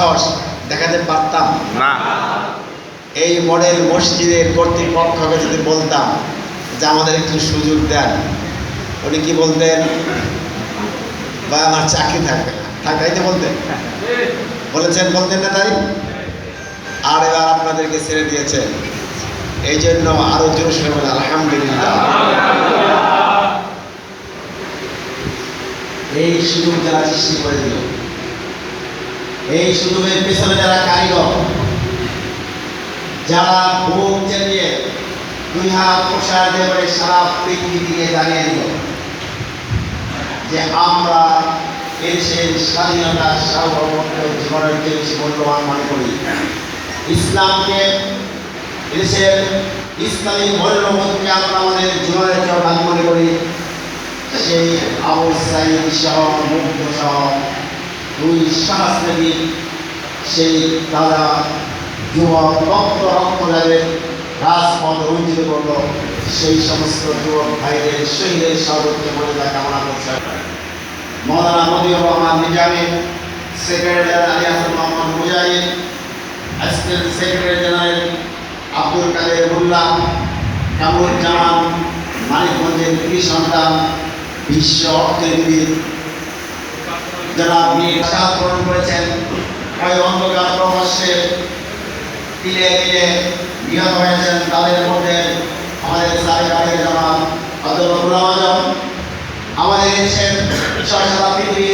সাহস দেখাতে পারতাম না। এই মডেল মসজিদের কর্তৃপক্ষকে যদি বলতাম যে আমাদের একটু সুযোগ দেন উনি কি বলতেন? বা আমার চাকরি থাকবে না। থাকাইতে বলতেন। বলেছেন বলতেন না তাই? আর এবার আপনাদেরকে ছেড়ে দিয়েছেন এই জন্য আরও জোর সরে আলহামদুলিল্লাহ। এই সুযোগ যারা সৃষ্টি করে দিল এই সুযোগের পেছনে যারা কারিগর, যারা বুক চালিয়ে দুই হাত প্রসার দিয়ে বলে, সারা পৃথিবীকে জানিয়ে দিল যে আমরা এদেশের স্বাধীনতা সার্বভৌমত্ব জীবনের যে বেশি মূল্যবান মনে করি। ইসলামকে এদেশের ইসলামী মূল্যবোধকে আমরা আমাদের জীবনের চেয়ে মনে করি। সেই আবু সাইদ সহ, মুগ্ধ সহ দুই সহস্রী সেই তারা যুবক রক্ত রক্ত রাজপথ রঞ্জিত করল। সেই সমস্ত যুবক ভাইদের, শহীদের সর্বোচ্চ মর্যাদা কামনা করছে। Maulana Motiur Rahman Nizami secretary Ali Hasan Mohammad Mujahid assistant secretary general Abdul Kader Molla Kamaruzzaman মানিকগঞ্জের কৃষি সন্তান, বিশ্ব অর্থনীতিবিদ যারা আপনি সাদ গ্রহণ করেছেন, হয় অন্ধকার প্রকাশ্যে তীরে তীরে নিহত হয়েছেন, তাদের মধ্যে আমাদের সাহেব আলী জামান আজম আমাদের দেশের সারা পৃথিবী।